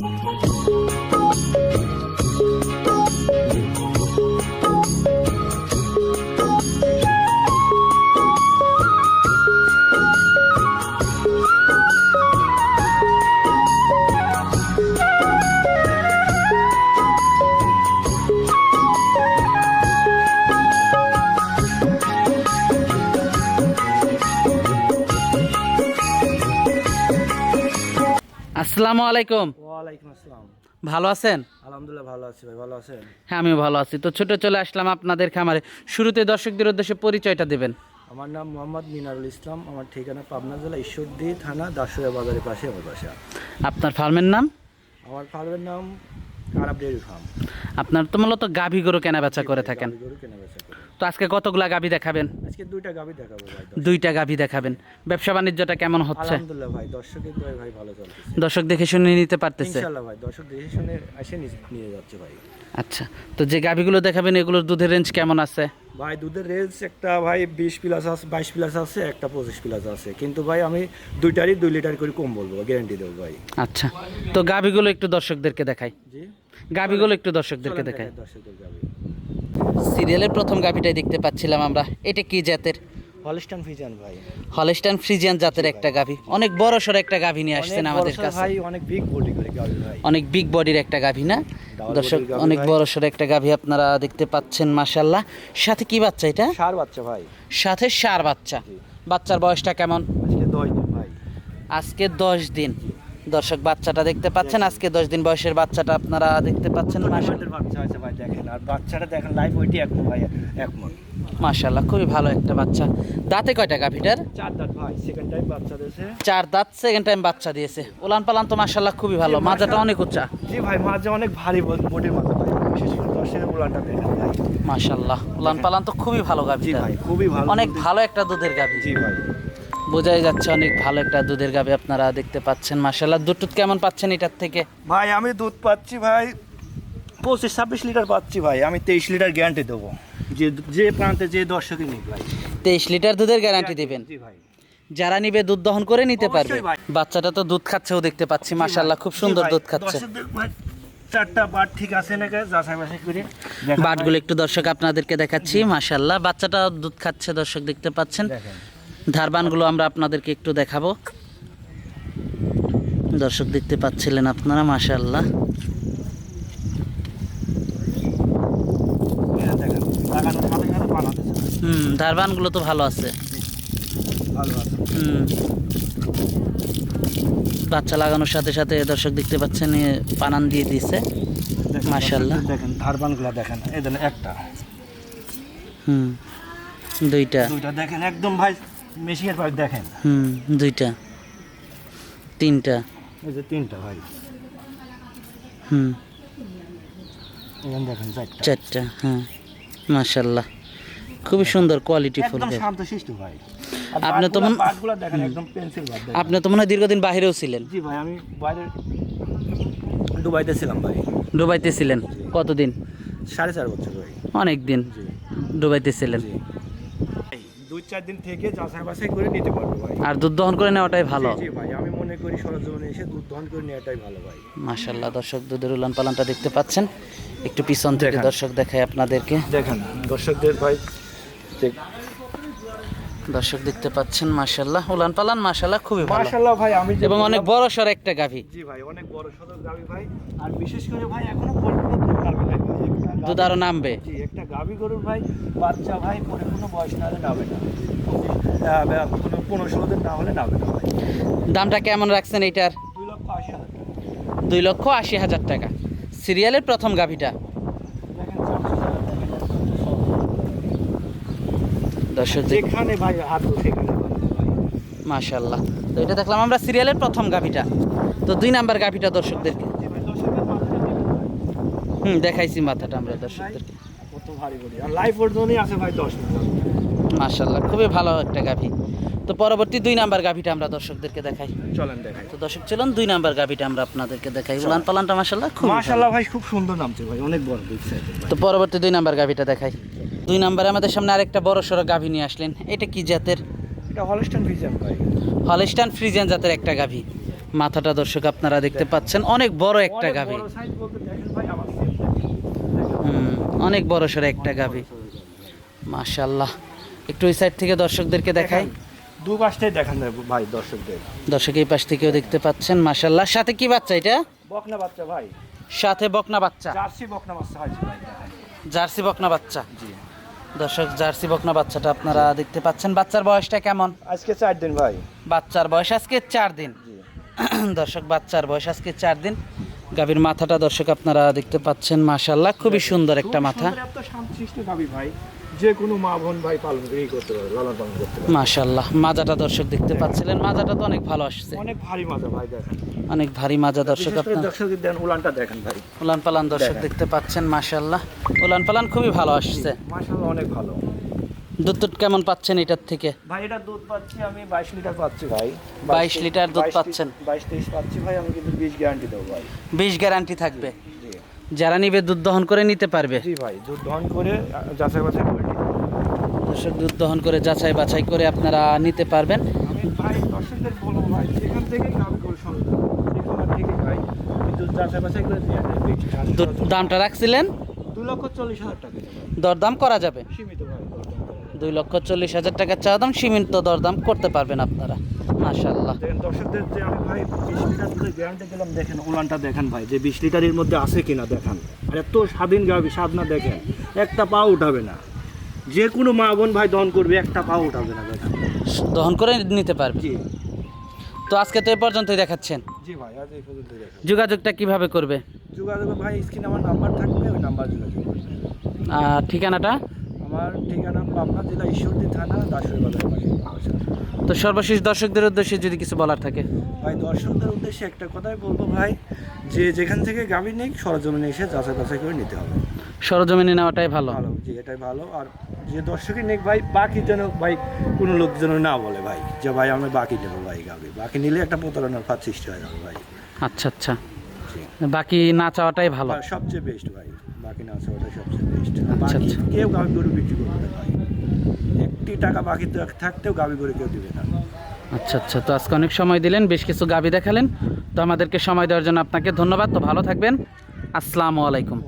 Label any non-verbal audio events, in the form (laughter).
Música আসসালামু আলাইকুম। ওয়ালাইকুম আসসালাম। ভালো আছেন? আলহামদুলিল্লাহ ভালো আছি ভাই ভালো আছেন? হ্যাঁ আমিও ভালো আছি। তো ছোট চলে আসলাম আপনাদের খামারে। শুরুতে দর্শকদের উদ্দেশ্যে পরিচয়টা দেবেন। আমার নাম মোহাম্মদ মিনারুল ইসলাম আমার ঠিকানা পাবনা জেলা ঈশ্বরদী থানা দাসুয়া বাজারের পাশে আমার বাসা। আপনার ফার্মের নাম? আমার ফার্মের নাম আরব ডেয়ারি ফার্ম। আপনার তো মূলত গাভী গরু কেনা বেচা করে থাকেন। গরু কেনা বেচা। তো আজকে কতগুলা গাভী দেখাবেন? আজকে দুইটা গাভি দেখাবো ভাই দুইটা গাভী দেখাবেন। ব্যবসা বাণিজ্যটা কেমন হচ্ছে? আলহামদুলিল্লাহ ভাই দর্শকের দয় ভাই ভালো চলতেছে। দর্শক দেখে শুনে নিতে পারতেছে? ইনশাল্লাহ ভাই দর্শক দেখে শুনে এসে নিজ- নিয়ে যাচ্ছে ভাই। আচ্ছা তো যে গাভীগুলো দেখাবেন এগুলোর দুধের রেঞ্জ কেমন আছে? ভাই দুধের রেঞ্জ একটা ভাই বিশ প্লাস আছে বাইশ প্লাস আছে একটা পঁচিশ প্লাস আছে। কিন্তু ভাই আমি দুইটারই দুই লিটার করে কম বলব গ্যারান্টি দেবো ভাই। আচ্ছা তো গাভীগুলো একটু দর্শকদেরকে দেখাই। জি? গাভীগুলো একটু দর্শকদেরকে দেখাই। দর্শকদের গাভি সিরিয়ালের প্রথম গাভীটাই দেখতে পাচ্ছিলাম আমরা। এটা কি জাতের? হলস্টান ফিজান ভাই। হলস্টাইন ফ্রিজিয়ান জাতের একটা গাভী। অনেক বড় সড়ো একটা গাভী নিয়ে আসছেন আমাদের কাছে। ভাই অনেক বিগ বডি করে গাভি ভাই। অনেক বিগ বডির একটা গাভী না? দর্শক অনেক বড় সড়ো একটা গাভী আপনারা দেখতে পাচ্ছেন মাশাল্লাহ সাথে কি বাচ্চা এটা? সার বাচ্চা ভাই। সাথে সার বাচ্চা। বাচ্চার বয়সটা কেমন? আজকে দশ দিন ভাই। আজকে দশ দিন। দর্শক বাচ্চাটা দেখতে পাচ্ছেন? আজকে দশ দিন বয়সের বাচ্চাটা আপনারা দেখতে পাচ্ছেন। বাচ্চা ভাই দেখেন। আর বাচ্চাটা দেখেন লাইফ ওইটি এক ভাই এক মন। মাশাল্লাহ খুবই ভালো একটা বাচ্চা। দাঁতে কয়টা গাভীটার? চার দাঁত ভাই সেকেন্ড টাইম বাচ্চা দিয়েছে। চার দাঁত সেকেন্ড টাইম বাচ্চা দিয়েছে। উলান পালান তো মাশাল্লাহ খুবই ভালো মাজাটা অনেক উঁচা। জি ভাই মাজা অনেক ভারী বডির মাথা ভাই বিশেষ করে দর্শকের উলানটা দেখেন ভাই। মাশাল্লাহ উলান পালান তো খুবই ভালো গাভী জি ভাই খুবই ভালো অনেক ভালো একটা দুধের গাভী। জি ভাই। বোঝাই যাচ্ছে অনেক ভালো একটা দুধের গাভী আপনারা দেখতে পাচ্ছেন মাশাল্লাহ দুধ টুধ কেমন পাচ্ছেন এটার থেকে? ভাই আমি দুধ পাচ্ছি ভাই পঁচিশ ছাব্বিশ লিটার পাচ্ছি ভাই। আমি তেইশ লিটার গ্যারান্টি দেবো। যে যে প্রান্তে যে দর্শকই নিক ভাই। তেইশ লিটার দুধের গ্যারান্টি দিবেন? জি ভাই। যারা নিবে দুধ দহন করে নিতে পারবে। বাচ্চাটা তো দুধ খাচ্ছেও দেখতে পাচ্ছি মাশাল্লাহ খুব সুন্দর দুধ খাচ্ছে। চারটা বাট ঠিক আছে নাকি? যাচাই বাছাই করে বাটগুলো একটু দর্শক আপনাদেরকে দেখাচ্ছি মাশাল্লাহ বাচ্চাটা দুধ খাচ্ছে দর্শক দেখতে পাচ্ছেন। ধারবানগুলো আমরা আপনাদেরকে একটু দেখাবো। দর্শক দেখতে পাচ্ছিলেন আপনারা মাশাল্লাহ হুম, ধারবানগুলো তো ভালো আছে। হুম। বাচ্চা লাগানোর সাথে সাথে দর্শক দেখতে পাচ্ছেন পানান দিয়ে দিছে। দর্শকদের দেখেন ধারবানগুলো দেখেন এই একটা হুম, দুইটা। দুইটা দেখেন, একদম ভাই। মেশিনের দেখেন। হুম দুইটা। তিনটা। এই যে তিনটা ভাই। হুম। এখানে দেখেন চারটা। চারটা হ্যাঁ। খুবই সুন্দর কোয়ালিটি ফুল। একদম ভাই। আপনি তো মনে- বাটগুলা দেখেন একদম পেন্সিল আপনি তো মনে হয় দীর্ঘদিন বাইরেও ছিলেন। জি ভাই আমি বাইরে দুবাইতে ছিলাম ভাই। ডুবাইতে ছিলেন। কতদিন? সাড়ে চার বছর ভাই। অনেক দিন জি। ডুবাইতে ছিলেন। জি। দুই চার দিন থেকে যাচাই বাছাই করে নিতে পারব ভাই। আর দুধ দহন করে নেওয়াটাই ভালো? জি ভাই আমি মনে করি সরজমিনে এসে দুধ দহন করে নেওয়াটাই ভালো ভাই। মাশাল্লাহ দর্শক দুধের উলান পালানটা দেখতে পাচ্ছেন। একটু পিছন থেকে দর্শক দেখায় আপনাদেরকে। দেখেন। দর্শকদের ভাই দর্শক দেখতে পাচ্ছেন মাশাল্লাহ উলান পালান মাশাল্লাহ খুবই ভালো। মাশাআল্লাহ ভাই আমি এবং অনেক বড় সর একটা গাভী। জি ভাই অনেক বড় সদর গাবি ভাই। আর বিশেষ করে ভাই এখনও পরিপূর্ণ দুধ আরও নামবে। জি একটা গাভি গরুর ভাই বাচ্চা ভাই পরিপূর্ণ বয়স না হলে নামে না। আহ, কোনো পনেরো ষোলো দিন না হলে নামে না ভাই। দামটা কেমন রাখছেন এইটার? দুই লক্ষ আশি হাজার টাকা। দুই লক্ষ আশি হাজার টাকা। সিরিয়ালের প্রথম গাভীটা দেখেন চারশো টাকা দেখেন। দর্শক যেখানে ভাই হাত সেখানে ভাই। মাশাল্লাহ তো এটা দেখলাম আমরা সিরিয়ালের প্রথম গাভীটা। তো দুই নাম্বার গাভীটা দর্শকদেরকে। হুম দেখাইছি মাথাটা আমরা দর্শকদেরকে। কত ভারী বডি। আর লাইফ ওজনই আছে ভাই দশ মিটার মাশাল্লাহ খুবই ভালো একটা গাভী। তো পরবর্তী দুই নাম্বার গাভিটা আমরা দর্শকদেরকে দেখাই। চলেন দেখাই। তো দর্শক চলুন দুই নাম্বার গাভিটা আমরা আপনাদেরকে দেখাই। উলান পালানটা মাশাল্লাহ খুব মাশাআল্লাহ ভাই খুব সুন্দর নামছে ভাই অনেক বড় বিগ তো পরবর্তী দুই নাম্বার গাভিটা দেখাই। দুই নাম্বারে আমাদের সামনে আরেকটা বড় সড়ো গাভী নিয়ে আসলেন। এটা কি জাতের? এটা হলস্টাইন ফিজিয়ান ভাই। হলস্টান ফ্রিজিয়ান জাতের একটা গাভী। মাথাটা দর্শক আপনারা দেখতে পাচ্ছেন অনেক বড় একটা গাভী। অনেক বড় সড়ো একটা গাভী। মাশাল্লাহ একটু ওই সাইড থেকে দর্শকদেরকে দেখাই। দু পাশটাই দেখান ভাই দর্শকদের। দর্শক এই পাশ থেকেও দেখতে পাচ্ছেন মাশাল্লাহ সাথে কি বাচ্চা এটা? বকনা বাচ্চা ভাই। সাথে বকনা বাচ্চা। জার্সি বকনা বাচ্চা ভাই জার্সি বকনা বাচ্চা। জি। দর্শক জার্সি বকনা বাচ্চাটা আপনারা দেখতে পাচ্ছেন। বাচ্চার বয়সটা কেমন? আজকে চার দিন ভাই। বাচ্চার বয়স আজকে চার দিন। (clears throat) দর্শক বাচ্চার বয়স আজকে চার দিন। গাভীর মাথাটা দর্শক আপনারা দেখতে পাচ্ছেন মাশাল্লাহ খুবই সুন্দর একটা মাথা। ভাই। যে কোনো মা বোন ভাই পালন করতে পারে লালন পালন করতে পারে মাশাল্লাহ মাজাটা দর্শক দেখতে পাচ্ছিলেন মাজাটা তো অনেক ভালো আসছে। অনেক ভারী মাজা ভাই দেখেন। অনেক ভারী মাজা দর্শক আপনার দর্শক দেন উলানটা দেখেন ভাই। উলান পালান দর্শক দেখতে পাচ্ছেন মাশাল্লাহ উলান পালান খুবই ভালো আসছে। মাশাআল্লাহ অনেক ভালো। দুধ কেমন পাচ্ছেন এটার থেকে? ভাই এটা দুধ পাচ্ছি আমি বাইশ লিটার পাচ্ছি ভাই। 22 লিটার দুধ পাচ্ছেন। বাইশ তেইশ পাচ্ছি ভাই আমি কিন্তু বিশ গ্যারান্টি দেবো ভাই। বিশ গ্যারান্টি থাকবে। যারা নিবে দুধ দহন করে নিতে পারবে। জি ভাই দুধ দহন করে যাচাই বাছাই করে নিতে দুধ দহন করে যাচাই বাছাই করে আপনারা নিতে পারবেন। দামটা রাখছিলেন? দু লক্ষ চল্লিশ হাজার টাকা দরদাম করা যাবে? দুই লক্ষ চল্লিশ হাজার টাকা চাওয়া দাম সীমিত দরদাম করতে পারবেন আপনারা। মাশাল্লাহ দেখেন দর্শকদের যে আমি ভাই বিশ লিটার দুধের গ্যারান্টি দিলাম দেখেন উলানটা দেখেন ভাই যে বিশ লিটারের মধ্যে আছে কিনা দেখান। আর এত স্বাধীন গাবি স্বাদ না দেখেন একটা পা উঠাবে না। যে কোনো মা বোন ভাই দহন করবে একটা পা উঠাবে না দহন করে নিতে পারবে? জি। তো আজকে তো এ পর্যন্তই দেখাচ্ছেন। জি ভাই আজ এই পর্যন্ত দেখেন যোগাযোগটা কীভাবে করবে? যোগাযোগ ভাই স্ক্রিনে আমার নাম্বার থাকবে ওই নাম্বার যোগাযোগ করবেন আর ঠিকানাটা? আমার ঠিকানা পাবনা জেলা ঈশ্বরদী থানা দাসুর বাজার। পাশে তো সর্বশেষ দর্শকদের উদ্দেশ্যে যদি কিছু বলার থাকে। ভাই দর্শকদের উদ্দেশ্যে একটা কথাই বলব ভাই যে যেখান থেকে গাভী নেই সরজমিনে এসে যাচাই বাছাই করে নিতে হবে। সরজমিনে নেওয়াটাই ভালো। ভালো জি এটাই ভালো। আর যে দর্শকই নেক ভাই বাকি যেন ভাই কোনো লোক যেন না বলে ভাই যে ভাই আমি বাকি নেব ভাই গাবি। বাকি নিলে একটা প্রতারণার ফাঁদ সৃষ্টি হয়ে যাবে ভাই। আচ্ছা আচ্ছা। বাকি না চাওয়াটাই ভালো। সবচেয়ে বেস্ট ভাই বাকি না ওটাই সবচেয়ে বেস্ট আচ্ছা, বাকি আচ্ছা। কেউ গাবি গরু বিক্রি করবে না ভাই। একটি টাকা বাকি থাক- থাকতেও গাবি গরু কেউ দিবে না। আচ্ছা আচ্ছা। তো আজকে অনেক সময় দিলেন বেশ কিছু গাবি দেখালেন। তো আমাদেরকে সময় দেওয়ার জন্য আপনাকে ধন্যবাদ। তো ভালো থাকবেন। আসসালামু আলাইকুম।